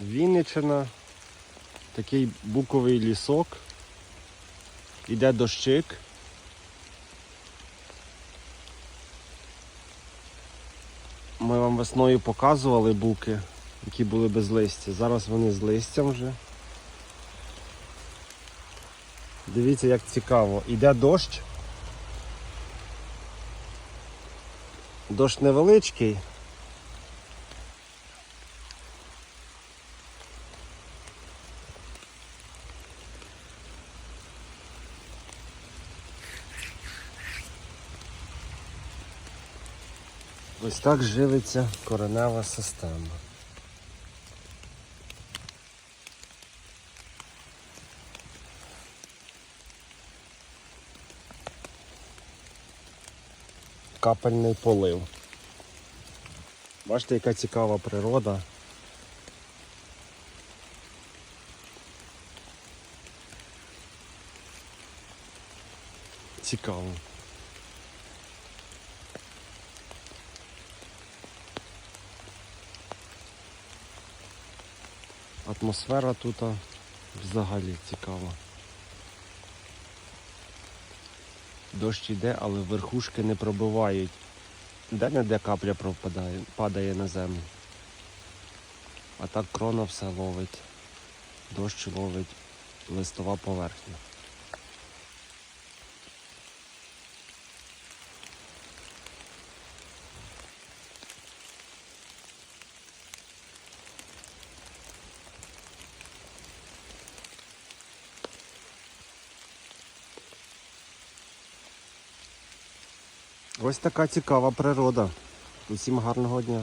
Вінниччина, такий буковий лісок. Іде дощик. Ми вам весною показували буки, які були без листя. Зараз вони з листям вже. Дивіться, як цікаво. Іде дощ. Дощ невеличкий. Ось так живиться коренева система. Капельний полив. Бачите, яка цікава природа. Цікаво. Атмосфера тут взагалі цікава. Дощ йде, але верхушки не пробивають. Де-не-де капля пропадає, падає на землю. А так крона все ловить. Дощ ловить листова поверхня. Ось така цікава природа. Усім гарного дня.